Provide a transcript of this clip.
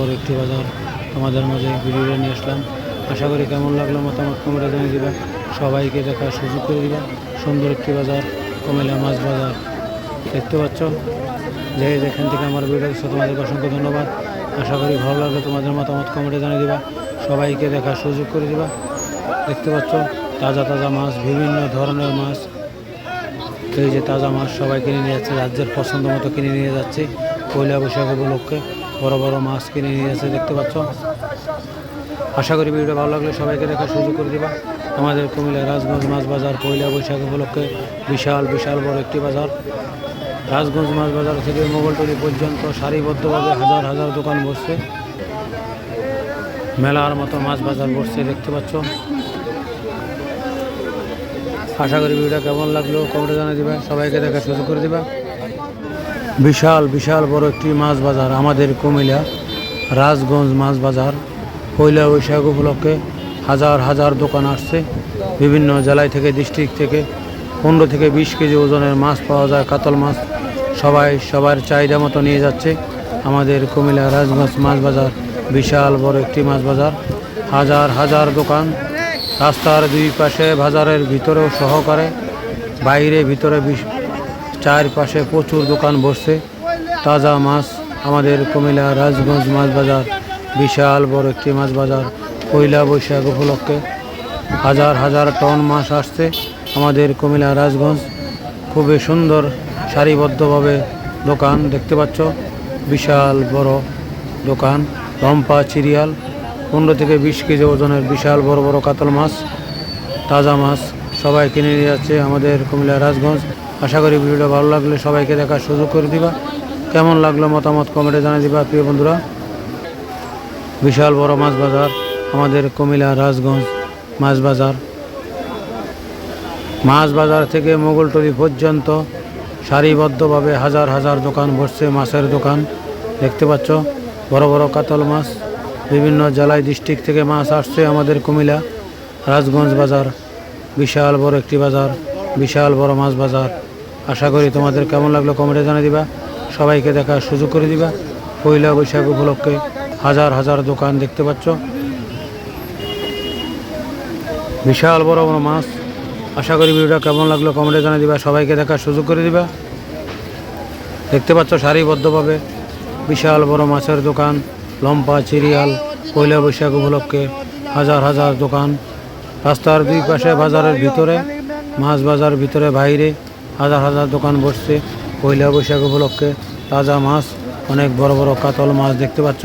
বড় একটি বাজার তোমাদের মাঝে ভিডিওটা নিয়ে আসলাম। আশা করি কেমন লাগল মতামত কমেন্টে জানিয়ে দিবা। সবাইকে দেখার সুযোগ করে দিবা। সুন্দর একটি বাজার কুমিল্লা মাছ বাজার। দেখতে পাচ্ছ? যে যেখান থেকে আমার ভিডিও দেখছ, তোমাদেরকে অসংখ্য ধন্যবাদ। আশা করি ভালো লাগলে তোমাদের মতামত কমেন্টে জানিয়ে দিবা। সবাইকে দেখার সুযোগ করে দিবা। দেখতে পাচ্ছ? তাজা তাজা মাছ, বিভিন্ন ধরনের মাছ। এই যে তাজা মাছ সবাই কিনে নিয়ে যাচ্ছে, রাজ্যের পছন্দ মতো কিনে নিয়ে যাচ্ছে, পয়লা বৈশাখ উপলক্ষে। বড় বড় মাছ কিনে নিয়ে যাচ্ছে দেখতে পাচ্ছ। আশা করি ভিডিওটা ভালো লাগলে সবাইকে দেখার সুযোগ করে দিবা। আমাদের কুমিল্লা রাজগঞ্জ মাছ বাজার পয়লা বৈশাখ উপলক্ষে বিশাল বিশাল বড় একটি বাজার। রাজগঞ্জ মাছ বাজার থেকে মোগলটলি পর্যন্ত সারিবদ্ধভাবে হাজার হাজার দোকান বসছে। মেলার মতো মাছ বাজার বসছে, দেখতে পাচ্ছ। আশা করি ভিডিওটা কেমন লাগল কমেন্টে জানিয়ে দিবা। সবাইকে দেখার সুযোগ করে দিবা। বিশাল বিশাল বড় একটি মাছ বাজার আমাদের কুমিল্লা, রাজগঞ্জ মাছ বাজার। পয়লা বৈশাখ উপলক্ষে হাজার হাজার দোকান আসছে। বিভিন্ন জেলায় থেকে ডিস্ট্রিক্ট থেকে পনেরো থেকে বিশ কেজি ওজনের মাছ পাওয়া যায়, কাতল মাছ। সবাই সবার চাহিদা মতো নিয়ে যাচ্ছে। আমাদের কুমিল্লা, রাজগঞ্জ মাছ বাজার বিশাল বড় একটি মাছ বাজার। হাজার হাজার দোকান। রাস্তার দুই পাশে বাজারের ভিতরেও সহকারে, বাইরে ভিতরে চারপাশে প্রচুর দোকান বসছে। তাজা মাছ, আমাদের কুমিল্লা রাজগঞ্জ মাছ বাজার, বিশাল বড় একটি মাছ বাজার, পয়লা বৈশাখ উপলক্ষে হাজার হাজার টন মাছ আসছে আমাদের কুমিল্লা রাজগঞ্জ। খুবই সুন্দর, সারিবদ্ধভাবে দোকান দেখতে পাচ্ছ। বিশাল বড় দোকান, লম্পা চিরিয়াল পনেরো থেকে বিশ কেজি ওজনের বিশাল বড় বড় কাতল মাছ, তাজা মাছ সবাই কিনে নিয়ে যাচ্ছে আমাদের কুমিল্লা রাজগঞ্জ। আশা করি ভিডিওটা ভালো লাগলে সবাইকে দেখার সুযোগ করে দিবা। কেমন লাগল মতামত কমেন্টে জানিয়ে দিবা, প্রিয় বন্ধুরা। বিশাল বড় মাছ বাজার, আমাদের কুমিল্লা রাজগঞ্জ মাছ বাজার। মাছ বাজার থেকে মোগলটলি পর্যন্ত সারিবদ্ধভাবে হাজার হাজার দোকান বসছে মাছের দোকান। দেখতে পাচ্ছ, বড় বড় কাতল মাছ, বিভিন্ন জেলায় ডিস্ট্রিক্ট থেকে মাছ আসছে আমাদের কুমিল্লা রাজগঞ্জ বাজার। বিশাল বড় একটি বাজার, বিশাল বড় মাছ বাজার। আশা করি তোমাদের কেমন লাগল কমেন্টে জানিয়ে দিবা। সবাইকে দেখার সুযোগ করে দিবা। পয়লা বৈশাখ উপলক্ষে হাজার হাজার দোকান দেখতে পাচ্ছ। বিশাল বড় বড় মাছ। আশা করি ভিডিওটা কেমন লাগল কমেন্টে জানিয়ে দিবা। সবাইকে দেখার সুযোগ করে দিবা। দেখতে পাচ্ছ সারিবদ্ধভাবে বিশাল বড় মাছের দোকান লম্পা চিরিয়াল পয়লা বৈশাখ উপলক্ষে হাজার হাজার দোকান। রাস্তার দুই পাশে বাজারের ভিতরে, মাছ বাজার ভিতরে, বাইরে হাজার হাজার দোকান বসছে, পয়লা বৈশাখ উপলক্ষে তাজা মাছ, অনেক বড় বড় কাতল মাছ দেখতে পাচ্ছ।